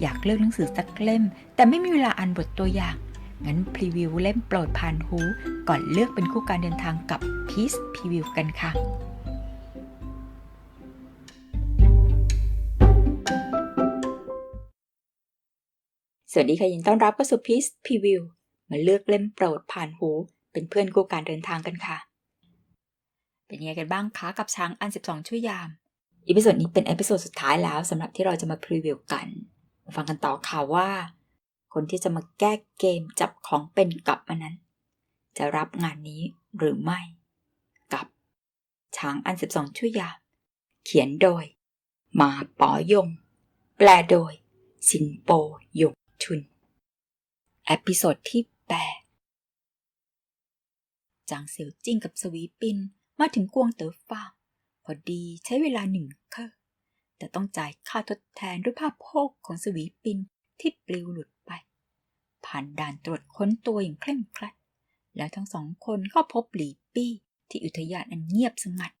อยากเลือกหนังสือสักเล่ม แต่ไม่มีเวลาอ่านบทตัวอย่าง งั้นพรีวิวเล่มโปรดผ่านหู ก่อนเลือกเป็นคู่การเดินทางกับ Peace Preview กันค่ะสวัสดีค่ะยินดีต้อนรับเข้าสู่ Peace Preview มาเลือกเล่มโปรดผ่านหู เป็นเพื่อนคู่การเดินทางกันค่ะ เป็นยังไงกันบ้างคะกับช้างอัน 12 ชั่วยามอีพิโซดนี้เป็นเอพิโซดสุดท้ายแล้วสำหรับที่เราจะมาพรีวิวกัน ฟังกันต่อค่ะว่า คนที่จะมาแก้เกมจับของเป็นกลับมานั้น จะรับงานนี้หรือไม่ กับ ช้างอัน12ชั่วยามเขียนโดย มาปอยง แปลโดย สินโปยงชุน เอพิโซดที่แปดจางเสี่ยวจิ้งกับสวีปินมาถึงกวงเต๋อฟาร์มพอดีใช้เวลาหนึ่งเคอร์ แต่ต้องจ่ายค่าทดแทนด้วยภาพโพกของสวีปินที่ปลิวหลุดไป ผ่านด่านตรวจค้นตัวอย่างเคร่งครัด แล้วทั้งสองคนก็พบหลีปี้ที่อุทยานอันเงียบสงัด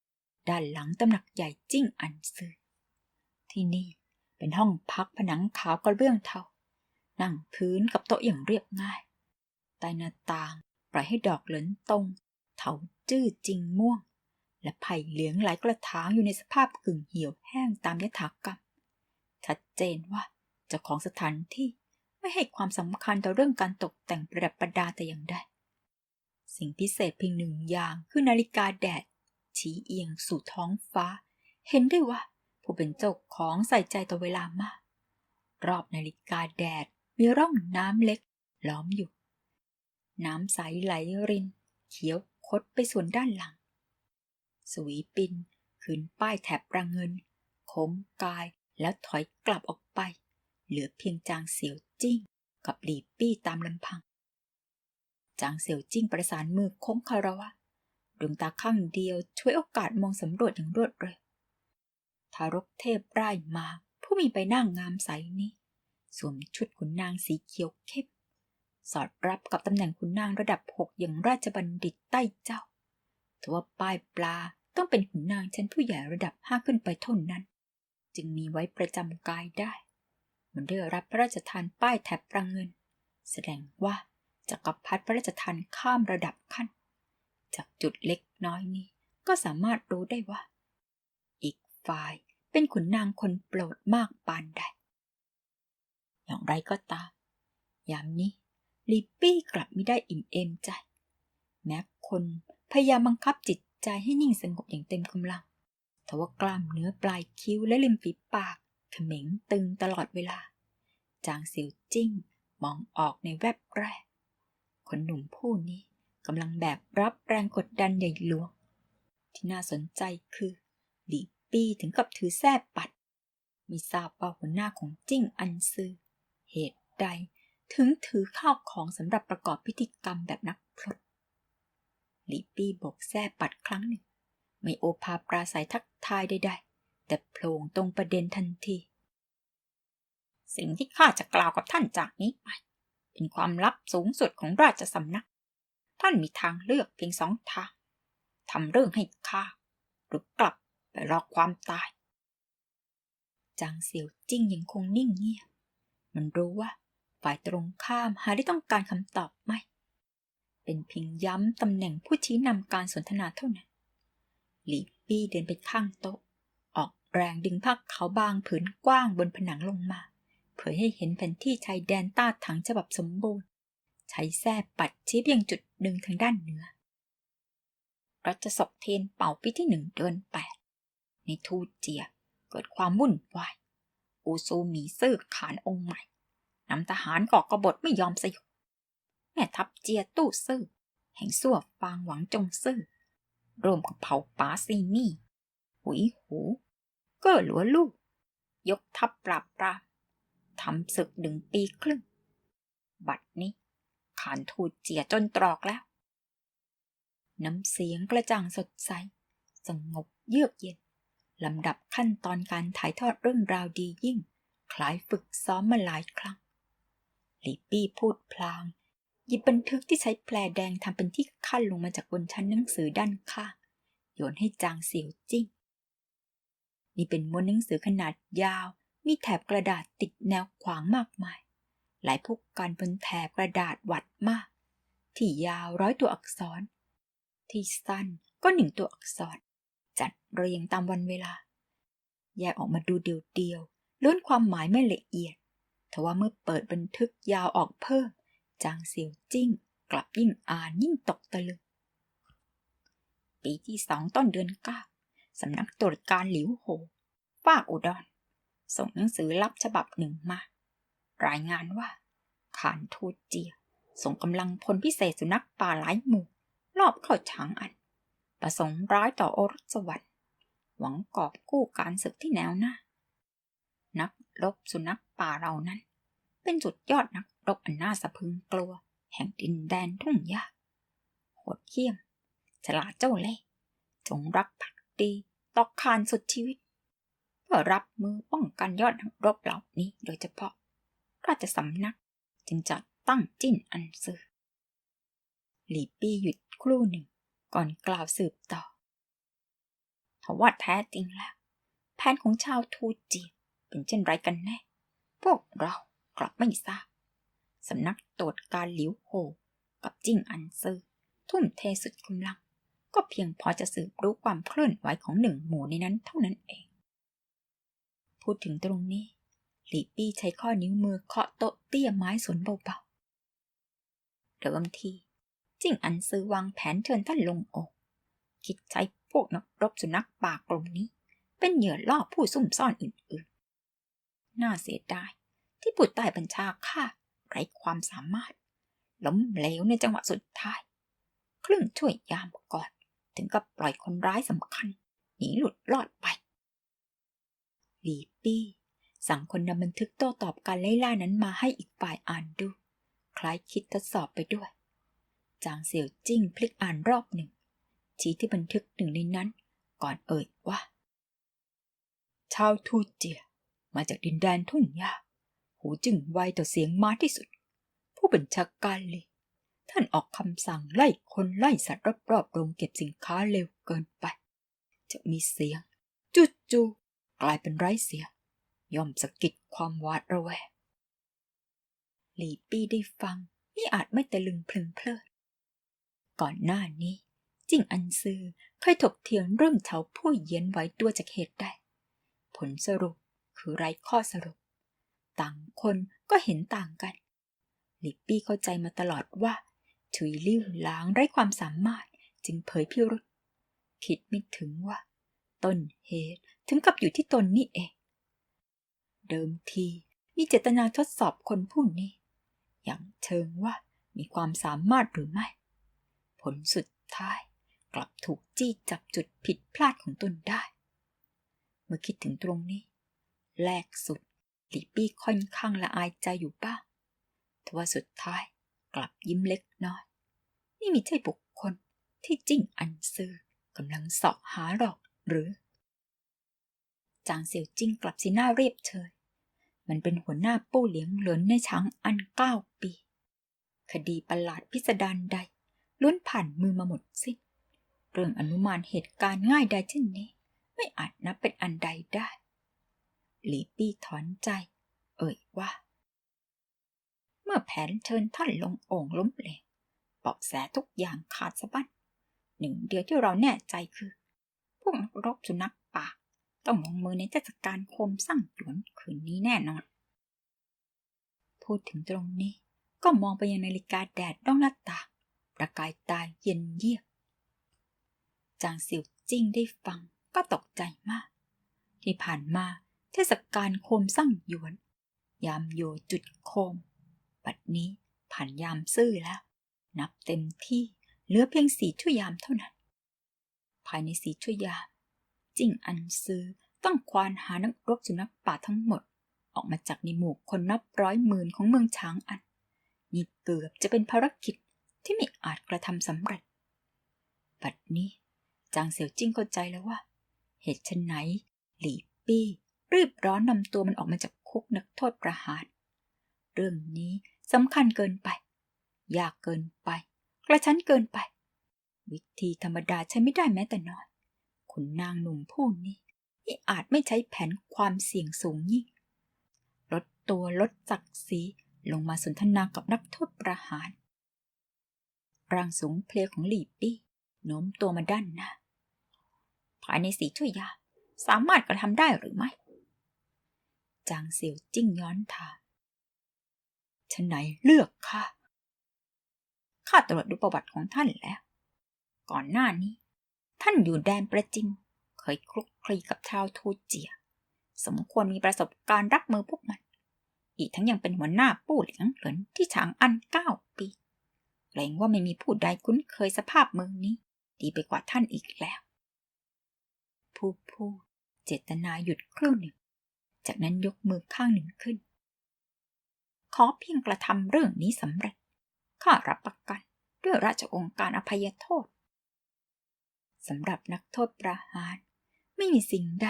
ด้านหลังตำหนักใหญ่จิ้งอันซือ ที่นี่เป็นห้องพักผนังขาวกระเบื้องเทา นั่งพื้นกับโต๊ะอย่างเรียบง่ายใต้หน้าต่างปล่อยให้ดอกเหลินตรงเถาจื้อจริงม่วง และไผ่เหลืองไหลกระถางอยู่ในสภาพกึ่งเหี่ยวแห้งตามยถากรรม ชัดเจนว่าเจ้าของสถานที่ไม่ให้ความสำคัญต่อเรื่องการตกแต่งประดับประดาแต่อย่างใด สิ่งพิเศษเพียงหนึ่งอย่างคือนาฬิกาแดด ชี้เอียงสู่ท้องฟ้า เห็นได้ว่าผู้เป็นเจ้าของใส่ใจต่อเวลามาก รอบนาฬิกาแดดมีร่องน้ำเล็กล้อมอยู่ น้ำใสไหลริน เขียวคดไปส่วนด้านหลัง สวีปิน ขึ้นป้ายแถบรังเงินโค้งกายแล้วถอยกลับออกไป เหลือเพียงจางเสียวจิ้ง กับหลีปี้ตามลำพัง จางเสียวจิ้งประสานมือโค้งคารวะดวงตาข้างเดียวช่วยโอกาสมองสำรวจอย่างรวดเร็ว ทารกเทพร่ายมาผู้มีใบหน้างงามใสนี้สวมชุดขุนนางสีเขียวเข้มสอดรับกับตำแหน่งขุนนางระดับหกอย่างราชบัณฑิตใต้เจ้าทว่าป้ายปลา ต้องเป็นขุนนางชั้นผู้ใหญ่ระดับห้าขึ้นไปเท่านั้น จึงมีไว้ประจำกายได้ มันได้รับพระราชทานป้ายแถบรังเงิน แสดงว่าจักรพรรดิพระราชทานข้ามระดับขั้น จากจุดเล็กน้อยนี้ก็สามารถรู้ได้ว่า อีกฝ่ายเป็นขุนนางคนโปรดมากปานใด อย่างไรก็ตาม ยามนี้ลิปปี้กลับไม่ได้อิ่มเอมใจ แม้คนพยายามบังคับจิต ใจให้นิ่งสงบอย่างเต็มกำลังแต่ว่ากล้ามเนื้อปลายคิ้วและริมฝีปากเขม็งตึงตลอดเวลา จางเสียวจิ้งมองออกในแวบแรก คนหนุ่มผู้นี้กำลังแบกรับแรงกดดันใหญ่หลวง ที่น่าสนใจคือหลีปี้ถึงกับถือแส้ปัด มีทราบว่าหัวหน้าของจิ้งอันซือ เหตุใดถึงถือข้าวของสำหรับประกอบพิธีกรรมแบบนักพรต ลีปี้บอกแส้ปัดครั้งหนึ่ง ไม่โอภาปราศัยทักทายใดๆ แต่โผล่ตรงประเด็นทันที สิ่งที่ข้าจะกล่าวกับท่านจากนี้ไป เป็นความลับสูงสุดของราชสำนัก ท่านมีทางเลือกเพียงสองทางทำเรื่องให้ข้า หรือกลับไปรอความตาย จางเสี่ยวจิ้งยังคงนิ่งเงียบ มันรู้ว่าฝ่ายตรงข้ามหาได้ต้องการคำตอบไม่ เป็นเพียงย้ำตำแหน่งผู้ชี้นำการสนทนาเท่านั้น หลีปี้เดินไปข้างโต๊ะ ออกแรงดึงผ้าขาวบางผืนกว้างบนผนังลงมา เผยให้เห็นแผนที่ชายแดนต้าถังฉบับสมบูรณ์ ใช้แส้ปัดชี้เพียงจุดหนึ่งทางด้านเหนือ รัชศกเทนเป่าปีที่หนึ่งเดือนแปด ในทูเจียเกิดความวุ่นวาย อูซูมีซื่อขานองค์ใหม่นำทหารก่อกบฏไม่ยอมสยบ แม่ทัพเจียตู้ซื่อ แห่งสั่วฟางหวังจงซื่อรวมกับเผ่าป๋าซีมี่หุยหู เก้อหลัวลูก ยกทัพปราบปรามทำศึกหนึ่งปีครึ่ง บัดนี้ขานทูเจียจนตรอกแล้ว น้ำเสียงกระจ่างสดใส สงบเยือกเย็นลำดับขั้นตอนการถ่ายทอดเรื่องราวดียิ่ง คล้ายฝึกซ้อมมาหลายครั้งลีปี้พูดพลาง หยิบบันทึกที่ใช้แปลแดงทำเป็นที่ขั้นลงมาจากบนชั้นหนังสือด้านข้างโยนให้จางเสียวจิ้ง นี่เป็นม้วนหนังสือขนาดยาว มีแถบกระดาษติดแนวขวางมากมาย หลายผู้กันบนแถบกระดาษวัดมาก ที่ยาวร้อยตัวอักษร ที่สั้นก็หนึ่งตัวอักษร จัดเรียงตามวันเวลา แยกออกมาดูเดียวๆล้วนความหมายไม่ละเอียดทว่าเมื่อเปิดบันทึกยาวออกเพิ่ม จางเสียวจิ้ง กลับยิ่งอ่านยิ่งตกตะลึง ปีที่สองต้นเดือนเก้าสำนักตรวจการหลิวโหฝากอุดร ส่งหนังสือลับฉบับหนึ่งมา รายงานว่า ขานทูตเจีย ส่งกำลังพลพิเศษสุนัขป่าหลายหมู่ รอบเข้าฉางอัน ประสงค์ร้ายต่อโอรสวรรค์ หวังกอบกู้การศึกที่แนวหน้า นักรบสุนัขป่าเรานั้น เป็นจุดยอดนักรบอันน่าสะพึงกลัว แห่งดินแดนทุ่งหญ้าโหดเหี้ยม ฉลาดเจ้าเล่ห์จงรักภักดีต่อคานสุดชีวิต เพื่อรับมือป้องกันยอดนักรบเหล่านี้โดยเฉพาะ ราชสำนักจึงจัดตั้งจิ้นอันซือหลีปี้หยุดครู่หนึ่งก่อนกล่าวสืบต่อทว่าแท้จริงแล้ว แผนของชาวทูจีเป็นเช่นไรกันแน่ พวกเรา กลับไม่ทราบสำนักตรวจการหลิวโหกับจิ้งอันซือทุ่มเทสุดกำลัง ก็เพียงพอจะสืบรู้ความเคลื่อนไหวของหนึ่งหมู่ในนั้นเท่านั้นเอง พูดถึงตรงนี้ หลีปี้ใช้ข้อนิ้วมือเคาะโต๊ะเตี้ยไม้สนเบาๆเดิมทีจิ้งอันซือวางแผนเชิญท่านลงอกคิดใช้พวกนักรบสุนัขป่ากลุ่มนี้ เป็นเหยื่อล่อผู้ซุ่มซ่อนอื่นๆ น่าเสียดาย ที่ผู้ใต้บัญชาข้าไร้ความสามารถ ล้มเหลวในจังหวะสุดท้าย ครึ่งช่วยยามก่อน ถึงกับปล่อยคนร้ายสำคัญ หนีหลุดรอดไปหลีปี้สั่งคนนำบันทึกโต้ตอบการไล่ล่านั้นมาให้อีกฝ่ายอ่านดู คล้ายคิดทดสอบไปด้วย จางเสี่ยวจิ้งพลิกอ่านรอบหนึ่ง ชี้ที่บันทึกหนึ่งในนั้น ก่อนเอ่ยว่า ชาวทูเจีย มาจากดินแดนทุ่งหญ้า หูจึงไวต่อเสียงม้าที่สุด ผู้บัญชาการเลย ท่านออกคำสั่งไล่คนไล่สัตว์รอบๆโรงเก็บสินค้าเร็วเกินไป จะมีเสียง จุจูกลายเป็นไร้เสียงย่อมสะกิดความหวาดระแวงหลีปี้ได้ฟังนี่อาจไม่ตะลึงเพลึงเพลิด ก่อนหน้านี้ จิงอันซือเคยถกเถียงเรื่องเฉาผู้เยียนไว้ตัวจากเหตุใดผลสรุปคือไร้ข้อสรุป ต่างคนก็เห็นต่างกันลีปี้เข้าใจมาตลอดว่าถุยลิ้วล้างไร้ความสามารถจึงเผยพิรุษคิดไม่ถึงว่า ต้นเหตุถึงกับอยู่ที่ตนนี่เอง เดิมทีมีเจตนาทดสอบคนผู้นี้ อย่างเชิงว่ามีความสามารถหรือไม่ ผลสุดท้ายกลับถูกจี้จับจุดผิดพลาดของตนได้ เมื่อคิดถึงตรงนี้ แรกสุด ลิปี้ค่อนข้างละอายใจอยู่บ้างทว่าสุดท้ายกลับยิ้มเล็กน้อย นี่มีใช่บุคคลที่จิ้งอันซื้อกำลังเสาะหาหรอกหรือ จางเสี่ยวจิ้งกลับสีหน้าเรียบเฉย มันเป็นหัวหน้าปู้เหลียงเหลินในช้างอันเก้าปี คดีประหลาดพิสดารใดล้วนผ่านมือมาหมดสิ้น เรื่องอนุมานเหตุการณ์ง่ายใดเช่นนี้ ไม่อาจนับเป็นอันใดได้ หลีปี้ถอนใจ เอ่ยว่า เมื่อแผนเชิญท่านลงโอ่งล้มเหลวเบาะแสทุกอย่างขาดสะบั้นหนึ่งเดียวที่เราแน่ใจคือ พวกนักรบสุนัขป่า ต้องลงมือในเทศกาลโคมสร้างหยวนคืนนี้แน่นอน พูดถึงตรงนี้ก็มองไปยังนาฬิกาแดดด้องหน้าตา ประกายตาเย็นเยียบจางเสี่ยวจิ้งได้ฟังก็ตกใจมาก ที่ผ่านมา เทศกาลโคมสร้างหยวน ยามโยจุดโคม บัดนี้ผ่านยามซื่อแล้ว นับเต็มที่เหลือเพียงสี่ชั่วยามเท่านั้น ภายในสี่ชั่วยาม จิ้งอันซือต้องควานหานักรบสุนัขป่าทั้งหมด ออกมาจากในหมู่คนนับร้อยหมื่นของเมืองช้างอันนี่เกือบจะเป็นภารกิจที่ไม่อาจกระทำสำเร็จ บัดนี้จางเสี่ยวจิ้งเข้าใจแล้วว่า เหตุชนไหน หลี่ปี้ รีบร้อนนำตัวมันออกมาจากคุกนักโทษประหาร เรื่องนี้สำคัญเกินไป ยากเกินไป กระชั้นเกินไป วิธีธรรมดาใช้ไม่ได้แม้แต่น้อยขุนนางหนุ่มผู้นี้ที่อาจไม่ใช้แผนความเสี่ยงสูงยิ่ง ลดตัวลดศักดิ์ศรีลงมาสนทนากับนักโทษประหาร ร่างสูงเพลียของหลีปี้โน้มตัวมาด้านหน้า ภายในสีช่วยยา สามารถกระทำได้หรือไม่ จางเสี่ยวจิ้งย้อนถามฉันไหนเลือกข้าข้าตรวจดูประวัติของท่านแล้ว ก่อนหน้านี้ ท่านอยู่แดนประจิม เคยคลุกคลีกับชาวทูเจีย สมควรมีประสบการณ์รับมือพวกมัน อีกทั้งยังเป็นหัวหน้าปู้เหลียงเหลินที่ฉางอันเก้าปีเกรงว่าไม่มีผู้ใดคุ้นเคยสภาพเมืองนี้ ดีไปกว่าท่านอีกแล้ว ผู้พูดเจตนาหยุดครู่หนึ่ง จากนั้นยกมือข้างหนึ่งขึ้น ขอเพียงกระทำเรื่องนี้สำเร็จ ข้ารับประกันด้วยราชองค์การอภัยโทษสำหรับนักโทษประหาร ไม่มีสิ่งใด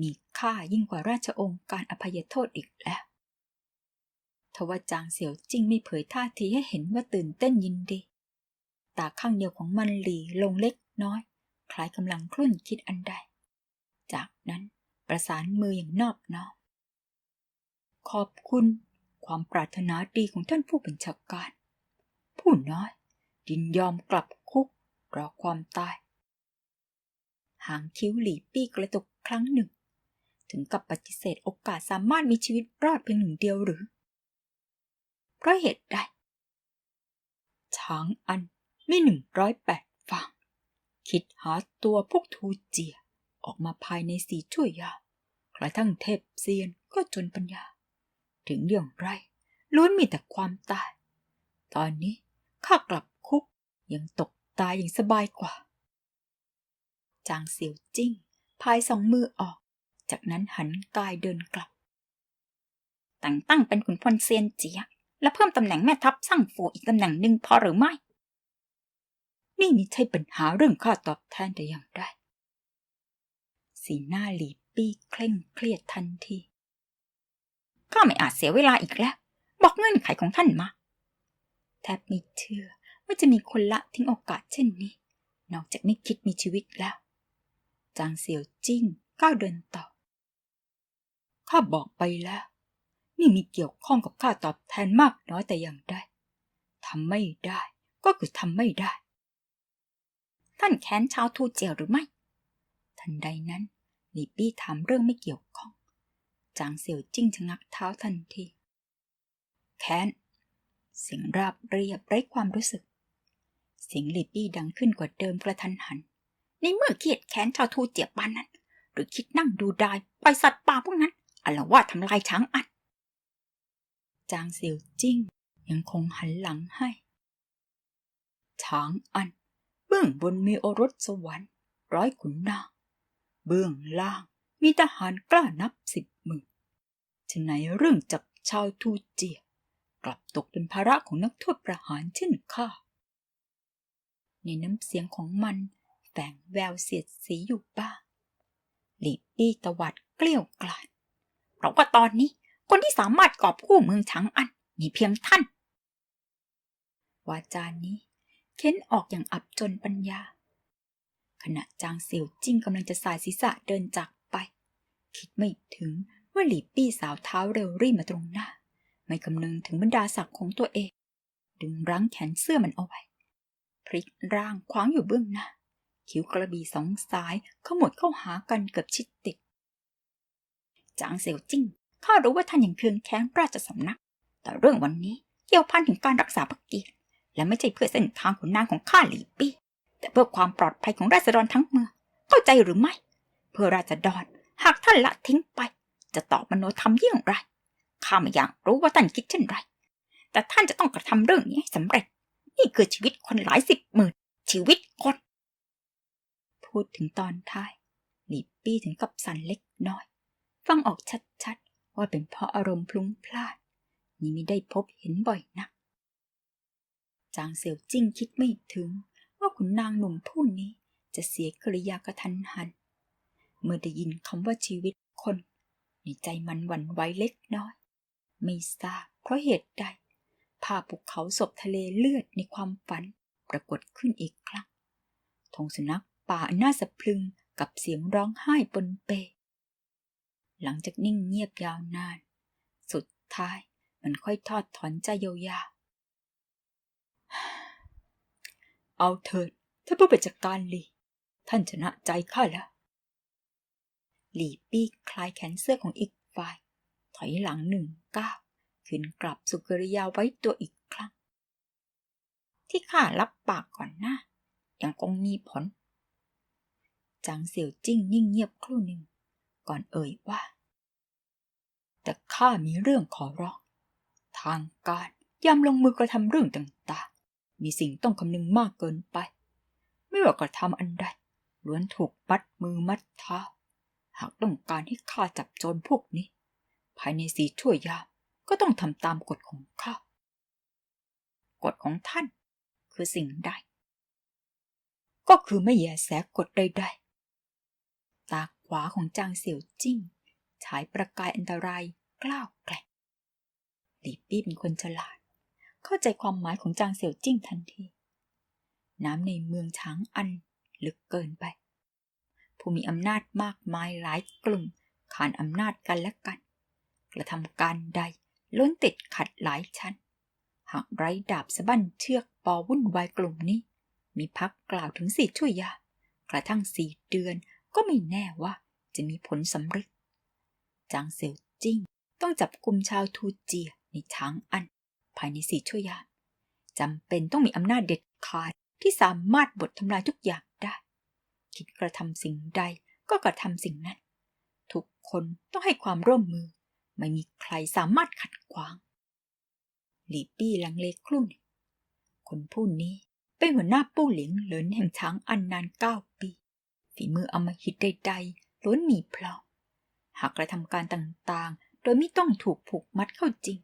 มีค่ายิ่งกว่าราชองค์การอภัยโทษอีกแล้วทว่าจางเสี่ยวจิ้งไม่เผยท่าทีให้เห็นว่าตื่นเต้นยินดี ตาข้างเดียวของมันหลีลงเล็กน้อย คล้ายกำลังคลุ่นคิดอันใด จากนั้น ประสานมืออย่างนอบน้อมขอบคุณความปรารถนาดีของท่านผู้บัญชาการ ผู้น้อยยินยอมกลับคุกรอความตาย หางคิ้วหลีปี้กระตุกครั้งหนึ่ง ถึงกับปฏิเสธโอกาสสามารถมีชีวิตรอดเพียงหนึ่งเดียวหรือ เพราะเหตุใดช้างอันไม่หนึ่งร้อยแปดฝั่งคิดหาตัวพวกทูเจียออกมาภายในสีช่วยยา ระทั่งเทพเซียนก็จนปัญญา ถึงอย่างไรล้วนมีแต่ความตาย ตอนนี้ข้ากลับคุกยังตกตายอย่างสบายกว่า จางเสียวจิ้งพายสองมือออก จากนั้นหันกายเดินกลับ แต่งตั้งเป็นขุนพลเซียนเจียและเพิ่มตำแหน่งแม่ทัพสั่งฟูอีกตำแหน่งหนึ่งพอหรือไม่ นี่ม่ใช่ปัญหาเรื่องค่าตอบแทนแต่อย่างใดสีหน้าหลี ปี้เคร่งเครียดทันที ข้าไม่อาจเสียเวลาอีกแล้ว บอกเงื่อนไขของท่านมา แทบไม่เชื่อว่าจะมีคนละทิ้งโอกาสเช่นนี้ นอกจากไม่คิดมีชีวิตแล้ว จางเสี่ยวจิ้งก้าวเดินต่อ ข้าบอกไปแล้ว นี่มีเกี่ยวข้องกับค่าตอบแทนมากน้อยแต่อย่างใดทำไม่ได้ ก็คือทำไม่ได้ ท่านแค้นชาวทูเจียวหรือไม่ ทันใดนั้น หลีปี้ถามเรื่องไม่เกี่ยวข้อง จางเสี่ยวจิ้งชะงักเท้าทันที แค้น เสียงราบเรียบไร้ความรู้สึก เสียงหลีปี้ดังขึ้นกว่าเดิมกระทันหัน ในเมื่อเกียดแค้นชาวทูเจียบบ้านนั้น หรือคิดนั่งดูได้ปล่อยสัตว์ป่าพวกนั้นอลว่าทำลายช้างอัดจางเสี่ยวจิ้งยังคงหันหลังให้ ช้างอัน เบื้องบนมีโอรสสวรรค์ ร้อยขุนนาง เบื้องล่างมีทหารกล้านับสิบหมื่นฉะไหนเรื่องจับชาวทูเจีย กลับตกเป็นภาระของนักโทษประหารเช่นข้า ในน้ำเสียงของมันแฝงแววเสียดสีอยู่บ้างหลีปี้ตวัดเกลี้ยวกล่อมเพราะว่าตอนนี้คนที่สามารถกอบกู้เมืองช้างอันมีเพียงท่าน วาจานี้เค้นออกอย่างอับจนปัญญา ขณะจางเสี่ยวจิ้งกำลังจะสายศีรษะเดินจากไป คิดไม่ถึงว่าหลีปี้สาวเท้าเร็วรีบมาตรงหน้า ไม่คำนึงถึงบรรดาศักดิ์ของตัวเอง ดึงรั้งแขนเสื้อมันเอาไว้พลิกร่างขวางอยู่เบื้องหน้า คิ้วกระบี่สองสายขมวดเข้าหากันเกือบชิดติด จางเสี่ยวจิ้งข้ารู้ว่าท่านยังเคืองแค้นราชสำนัก แต่เรื่องวันนี้เกี่ยวพันถึงการรักษาพระเกียรติและไม่ใช่เพื่อเส้นทางขุนนางของข้าหลีปี้ แต่เพื่อความปลอดภัยของราษฎรทั้งเมือง เข้าใจหรือไม่ เพื่อราษฎรหากท่านละทิ้งไป จะตอบมโนธรรมเยี่ยงไรข้าไม่อยากรู้ว่าท่านคิดเช่นไร แต่ท่านจะต้องกระทำเรื่องนี้ให้สำเร็จ นี่คือชีวิตคนหลายสิบหมื่นชีวิตคน พูดถึงตอนท้ายหลีปี้ถึงกับสั่นเล็กน้อย ฟังออกชัดๆ ว่าเป็นเพราะอารมณ์พลุ้งพลานนี่ไม่ได้พบเห็นบ่อยนักจางเสี่ยวจิ้งคิดไม่ถึง ขุนนางหนุ่มผู้นี้จะเสียกริยากระทันหัน เมื่อได้ยินคำว่าชีวิตคน ในใจมันหวั่นไหวเล็กน้อย ไม่ทราบเพราะเหตุใด ภาพภูเขาศพทะเลเลือดในความฝันปรากฏขึ้นอีกครั้งทงสุนัขป่าอันน่าสะพรึงกับเสียงร้องไห้ปนเป หลังจากนิ่งเงียบยาวนาน สุดท้ายมันค่อยทอดถอนใจยาวๆ เอาเถิดถ้าผู้บัญชาการหลีท่านชนะใจข้าแล้วหลีปี้คลายแขนเสื้อของอีกฝ่าย ถอยหลังหนึ่งก้าวขึ้นกลับสุกริยาไว้ตัวอีกครั้ง ที่ข้ารับปากก่อนหน้ายังคงมีผลจางเสี่ยวจิ้งนิ่งเงียบครู่หนึ่ง ก่อนเอ่ยว่า แต่ข้ามีเรื่องขอร้อง ทางการยามลงมือกระทำเรื่องต่าง มีสิ่งต้องคำนึงมากเกินไป ไม่ว่ากระทำอันใดล้วนถูกมัดมือมัดเท้า หากต้องการให้ข้าจับโจรพวกนี้ ภายในสีชั่วยามก็ต้องทำตามกฎของข้ากฎของท่าน คือสิ่งใด ก็คือไม่แยแสกฎใดๆตาขวาของจางเสี่ยวจิ้งฉายประกายอันตรายกล้าวแกร่งหลีปี้เป็นคนฉลาด เข้าใจความหมายของจางเสี่ยวจิ้งทันที น้ำในเมืองช้างอันลึกเกินไป ผู้มีอำนาจมากมายหลายกลุ่มขานอำนาจกันและกัน กระทำการใดล้วนติดขัดหลายชั้น หากไร้ดาบสะบั้นเชือกปอวุ่นวายกลุ่มนี้ มีพักกล่าวถึงสี่ชั่วยามกระทั่งสี่เดือนก็ไม่แน่ว่าจะมีผลสำเร็จจางเซียวจิ้งต้องจับกลุ่มชาวทูเจียในช้างอัน ภายในสี่ชั่วยามจำเป็นต้องมีอำนาจเด็ดขาดที่สามารถบดทำลายทุกอย่างได้ คิดกระทำสิ่งใดก็กระทำสิ่งนั้น ทุกคนต้องให้ความร่วมมือ ไม่มีใครสามารถขัดขวาง หลีปี้ลังเลครู่นคนผู้นี้เป็นหัวหน้าปู้หลิงเหลินแห่งช้างอันนานเก้าปี ฝีมืออมหิตใดๆล้วนมีพร้อมหากกระทำการต่างๆ โดยไม่ต้องถูกผูกมัดเข้าจริง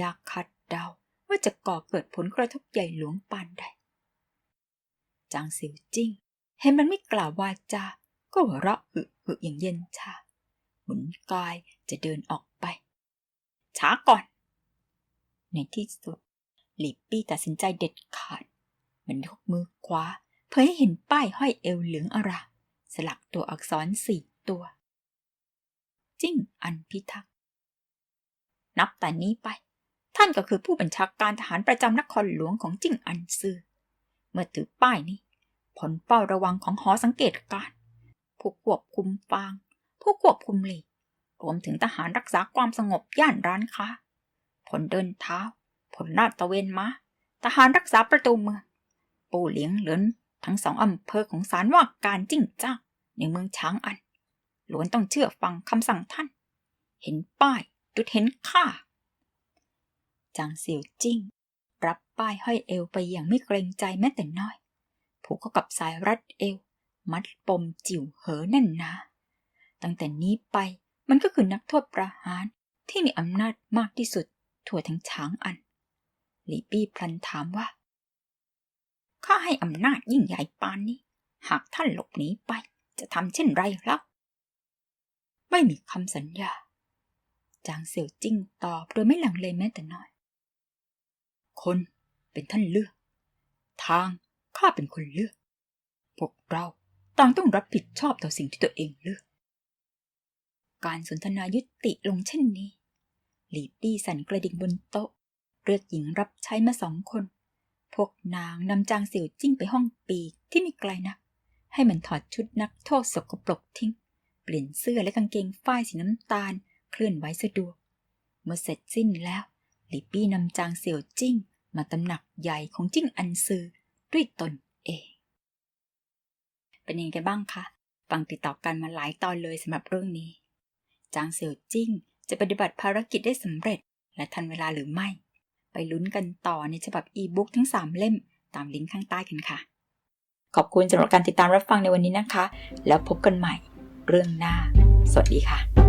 ยากคาด เดาว่าจะก่อเกิดผลกระทบใหญ่หลวงปานใด จางเสียวจิ้งเห็นมันไม่กล่าววาจาก็หัวเราะหึหึอย่างเย็นชาหมุนกายจะเดินออกไป ช้าก่อน ในที่สุดหลีปี้ตัดสินใจเด็ดขาด มันยกมือขวาเพื่อให้เห็นป้ายห้อยเอวเหลืองอารามสลักตัวอักษรสี่ตัว จิ้งอันพิทักษ์ นับแต่นี้ไป ท่านก็คือผู้บัญชาการทหารประจำนครหลวงของจิ้งอันซือ เมื่อถือป้ายนี้ ผลเฝ้าระวังของหอสังเกตการ ผู้ควบคุมฟาง ผู้ควบคุมหลีรวมถึงทหารรักษาความสงบย่านร้านค้า ผลเดินเท้า ผลลาดตะเวนมาทหารรักษาประตูเมือง ปูเหลียงเหลินทั้งสองอำเภอของสารว่าการจิ้งจ้าในเมืองช้างอันล้วนต้องเชื่อฟังคำสั่งท่าน เห็นป้ายดุดเห็นข้า จางเสี่ยวจิ้ง รับป้ายห้อยเอวไปอย่างไม่เกรงใจแม้แต่น้อย ผูกเข้ากับสายรัดเอว มัดปมจิ๋วเหอแน่นหนา ตั้งแต่นี้ไปมันก็คือนักโทษประหารที่มีอำนาจมากที่สุดทั่วทั้งช้างอัน หลีปี้พลันถามว่า ข้าให้อำนาจยิ่งใหญ่ปานนี้ หากท่านหลบหนีไป จะทำเช่นไรเล่าไม่มีคำสัญญา จางเสี่ยวจิ้งตอบโดยไม่หลังเลแม้แต่น้อย คนเป็นท่านเลือก ทางข้าเป็นคนเลือก พวกเราต่างต้องรับผิดชอบต่อสิ่งที่ตัวเองเลือก การสนทนายุติลงเช่นนี้หลีปี้สั่นกระดิ่งบนโต๊ะเรียกหญิงรับใช้มาสองคน พวกนางนำจางเสี่ยวจิ้งไปห้องปีกที่ไม่ไกลนัก ให้มันถอดชุดนักโทษสกปรกทิ้ง เปลี่ยนเสื้อและกางเกงฝ้ายสีน้ำตาลเคลื่อนไหวสะดวกเมื่อเสร็จสิ้นแล้ว หลีปี้นำจางเสี่ยวจิ้ง มาตำหนักใหญ่ของจิ้งอันซือด้วยตนเอง เป็นยังไงกันบ้างคะฟังติดต่อกันมาหลายตอนเลยสำหรับเรื่องนี้ จางเสี่ยวจิ้งจะปฏิบัติภารกิจได้สำเร็จ และทันเวลาหรือไม่ ไปลุ้นกันต่อในฉบับอีบุ๊กทั้ง 3 เล่มตามลิงก์ข้างใต้กันค่ะ ขอบคุณสำหรับการติดตามรับฟังในวันนี้นะคะ แล้วพบกันใหม่เรื่องหน้า สวัสดีค่ะ